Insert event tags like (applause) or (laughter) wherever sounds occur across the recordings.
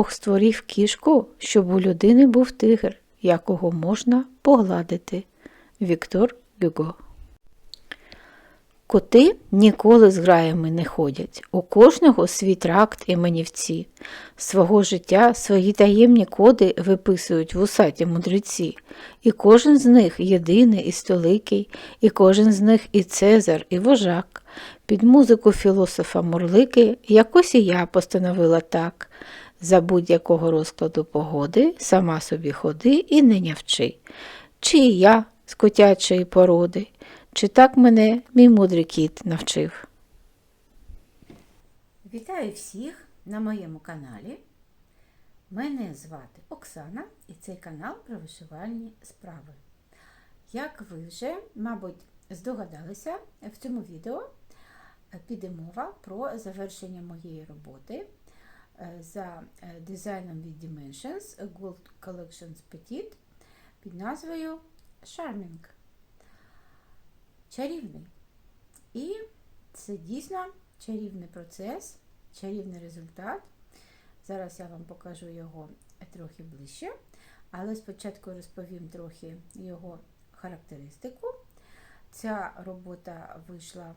Бог створив кішку, щоб у людини був тигр, якого можна погладити. Віктор Гюго Коти ніколи з граями не ходять. У кожного свій тракт і манівці. Свого життя свої таємні коди виписують вусаті мудреці. І кожен з них єдиний і столикий, і кожен з них і цезар, і вожак. Під музику філософа Мурлики якось і я постановила так. За будь-якого розкладу погоди сама собі ходи і не нявчи. Чи я з котячої породи, чи так мене мій мудрий кіт навчив. Вітаю всіх на моєму каналі. Мене звати Оксана і цей канал про вишивальні справи. Як ви вже, мабуть, здогадалися, в цьому відео піде мова про завершення моєї роботи за е, дизайном від Dimensions Gold Collections Petit під назвою Charming. Чарівний. І це дійсно чарівний процес, чарівний результат. Зараз я вам покажу його трохи ближче, але спочатку розповім трохи його характеристику. Ця робота вийшла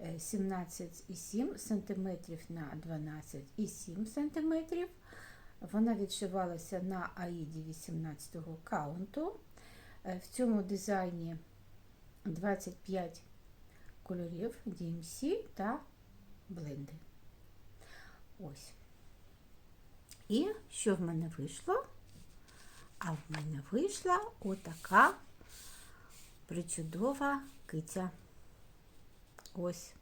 17,7 см на 12,7 см. Вона відшивалася на аїді 18-го каунту. В цьому дизайні 25 кольорів DMC та бленди. Ось. І що в мене вийшло? А в мене вийшла отака причудова киця. Ось.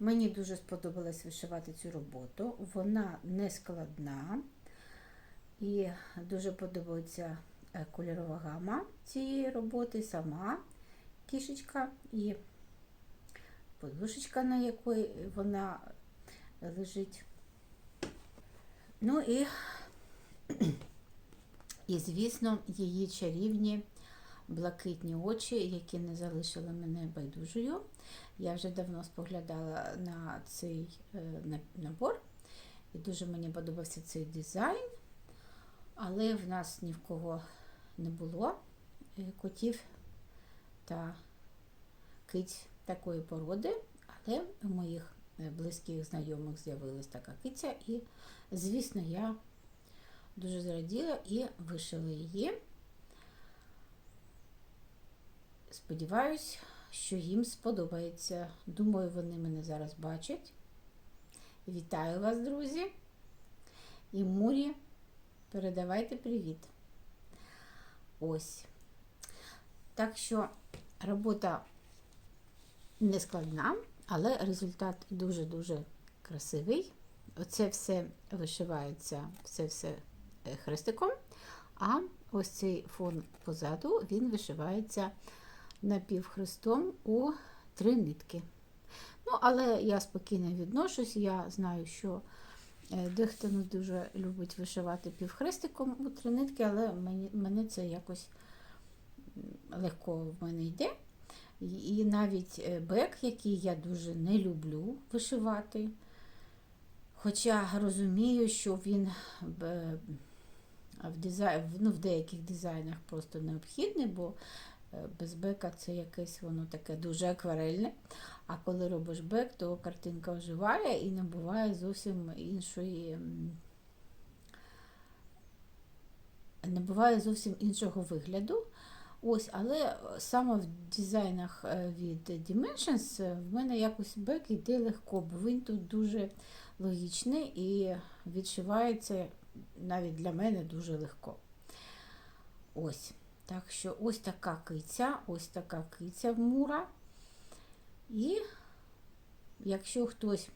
Мені дуже сподобалось вишивати цю роботу. Вона не складна і дуже подобається кольорова гама цієї роботи, сама кішечка і подушечка, на якій вона лежить. Ну і, (clears throat) і звісно, її чарівні блакитні очі, які не залишили мене байдужою. Я вже давно споглядала на цей набор, і дуже мені подобався цей дизайн, але в нас ні в кого не було котів та киць такої породи, але у моїх близьких знайомих з'явилась така киця, і, звісно, я дуже зраділа і вишила її. Сподіваюсь, що їм сподобається. Думаю, вони мене зараз бачать. Вітаю вас, друзі! І Мурі, передавайте привіт. Ось. Так що робота не складна, але результат дуже-дуже красивий. Оце все вишивається, все все хрестиком, а ось цей фон позаду він вишивається напівхрестом у три нитки. Ну, але я спокійно відношусь, я знаю, що дехто дуже любить вишивати півхрестиком у три нитки, але мені, мене це якось легко в мене йде. І навіть бек, який я дуже не люблю вишивати. Хоча розумію, що він в дизайн, ну, в деяких дизайнах просто необхідний, бо без бека це якесь воно таке дуже акварельне. А коли робиш бек, то картинка оживає і набуває зовсім іншої. Набуває зовсім іншого вигляду. Ось, Але саме в дизайнах від Dimensions в мене якось бек йде легко, бо він тут дуже логічний і відшивається навіть для мене дуже легко. Ось. Так що ось така киця, ось така киця в мура. І якщо хтось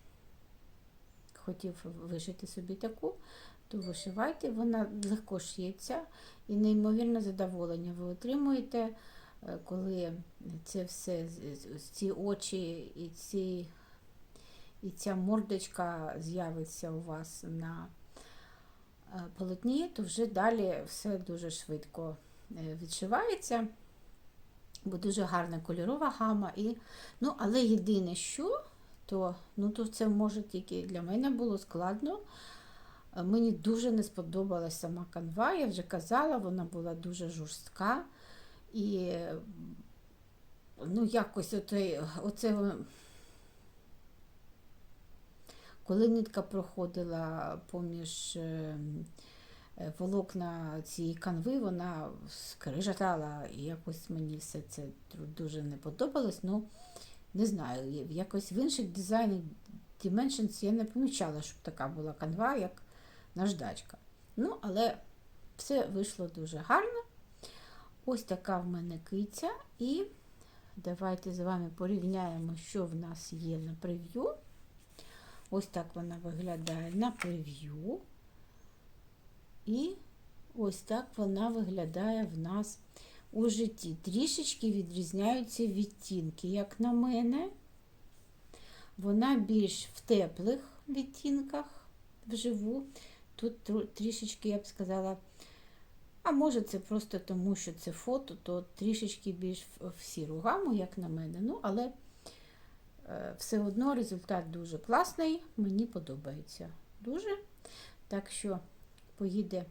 хотів вишити собі таку, то вишивайте, вона легко шиється і неймовірне задоволення ви отримуєте, коли це все, ці очі і ці, і ця мордочка з'явиться у вас на полотні, то вже далі все дуже швидко відшивається, бо дуже гарна кольорова гама. І, ну, Але єдине, що, то, ну, то це може тільки для мене було складно. Е, Мені дуже не сподобалась сама канва, я вже казала, вона була дуже жорстка. І е, ну, якось оце, оце е, коли нитка проходила поміж е, е, волокна цієї канви, вона скрижатала, і якось мені все це дуже не подобалось. Ну, не знаю, якось в інших дизайнах Dimensions я не помічала, щоб така була канва, як наждачка. Ну, але все вийшло дуже гарно. Ось така в мене киця. І давайте з вами порівняємо, що в нас є на прев'ю. Ось так вона виглядає на прев'ю. І ось так вона виглядає в нас у житті. Трішечки відрізняються відтінки, як на мене. Вона більш в теплих відтінках вживу. Тут трішечки, я б сказала, а може це просто тому, що це фото, то трішечки більш в, сіру гаму, як на мене. Ну, але е, все одно результат дуже класний, мені подобається дуже. Так що поїде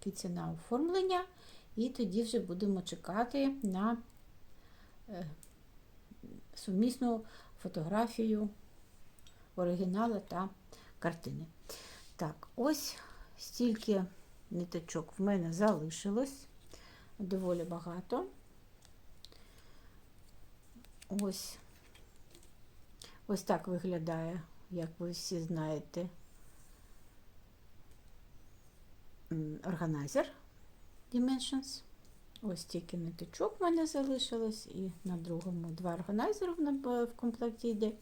киця на оформлення, і тоді вже будемо чекати на е, сумісну фотографію оригіналу та картини. Так, ось стільки ниточок в мене залишилось доволі багато. Ось ось так виглядає, як ви всі знаєте, органайзер Dimensions. Ось тільки ниточок в мене залишилось, і на другому два органайзери в комплекті йде.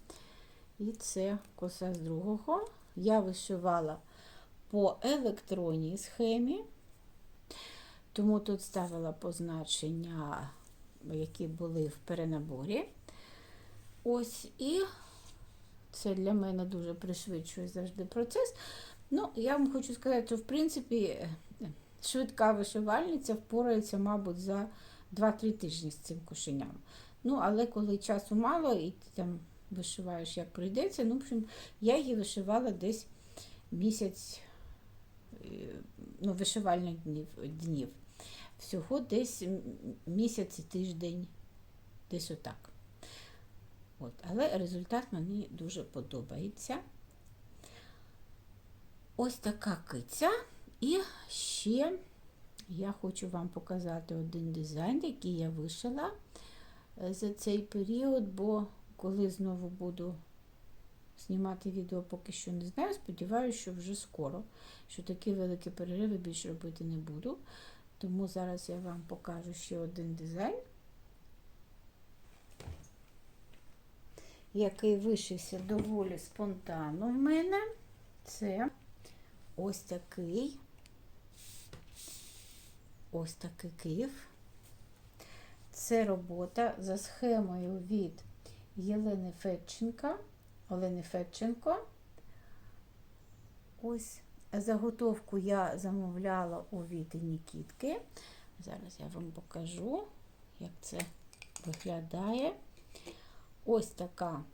І це коса з другого. Я вишивала по електронній схемі, тому тут ставила позначення, які були в перенаборі. Ось, і це для мене дуже пришвидшує завжди процес. Ну, я вам хочу сказати, що в принципі швидка вишивальниця впорається, мабуть, за 2-3 тижні з цим кошеням. Ну, але коли часу мало, і ти там вишиваєш, як прийдеться, ну, в общем, я її вишивала десь місяць е, ну, вишивальних днів, днів. Всього десь місяць і тиждень, десь отак. От, але результат мені дуже подобається. Ось така киця. І ще я хочу вам показати один дизайн, який я вишила е, за цей період, бо коли знову буду знімати відео, поки що не знаю. Сподіваюся, що вже скоро, що такі великі перериви більше робити не буду. Тому зараз я вам покажу ще один дизайн, який вишився доволі спонтанно в мене. Це ось такий, ось такий Київ. Це робота за схемою від Єлени Федченка, Олени Федченко. Ось заготовку я замовляла у Віти Нікітки. Зараз я вам покажу, як це виглядає. Ось така.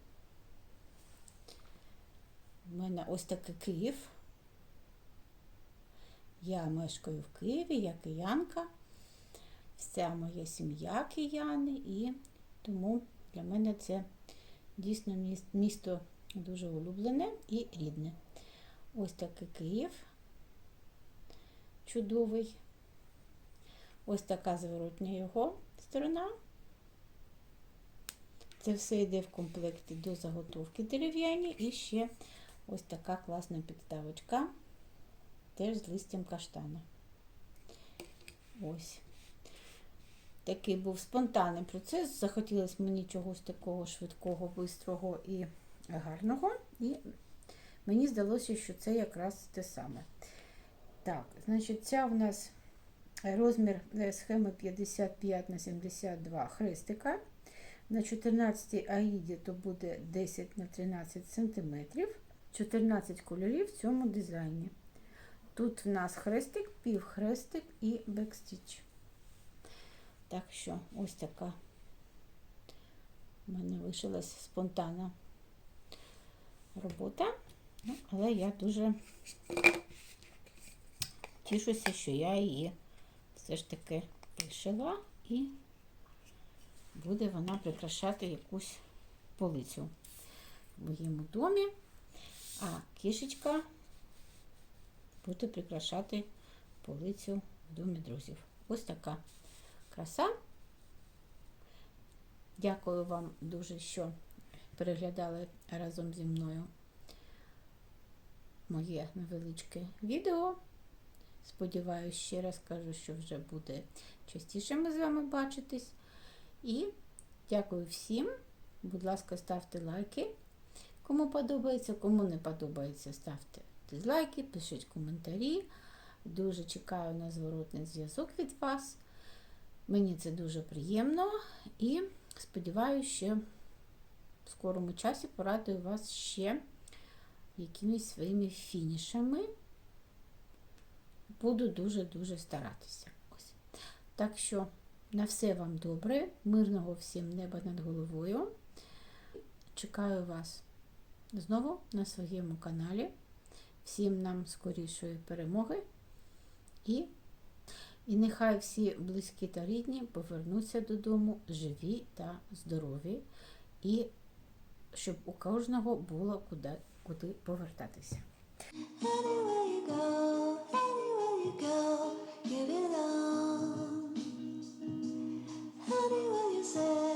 У мене ось такий Київ. Я мешкаю в Києві, я киянка. Вся моя сім'я кияни, і тому для мене це дійсно місто дуже улюблене і рідне. Ось такий Київ чудовий. Ось така зворотня його сторона. Це все йде в комплекті до заготовки дерев'яні. І ще ось така класна підставочка, теж з листям каштана. Ось. Такий був спонтанний процес. Захотілося мені чогось такого швидкого, бистрого і гарного. І мені здалося, що це якраз те саме. Так, значить, ця в нас розмір е, схеми 55 на 72 хрестика. На 14 аїді то буде 10 на 13 см. 14 кольорів в цьому дизайні. Тут в нас хрестик, півхрестик і бекстіч. Так що ось така в мене вишилась спонтанна робота. Ну, але я дуже тішуся, що я її все ж таки вишила і буде вона прикрашати якусь полицю в моєму домі, а кішечка буде прикрашати полицю в домі друзів. Ось така краса. Дякую вам дуже, що переглядали разом зі мною моє невеличке відео. Сподіваюсь, ще раз кажу, що вже буде частіше ми з вами бачитись. І дякую всім. Будь ласка, ставте лайки. Кому подобається, кому не подобається, ставте дизлайки, пишіть коментарі. Дуже чекаю на зворотний зв'язок від вас. Мені це дуже приємно і сподіваюся, що в скорому часі порадую вас ще якимись своїми фінішами. Буду дуже-дуже старатися. Ось. Так що на все вам добре, мирного всім неба над головою. Чекаю вас знову на своєму каналі. Всім нам скорішої перемоги. І, і нехай всі близькі та рідні повернуться додому живі та здорові. І щоб у кожного було куди, куди повертатися. Anywhere you say,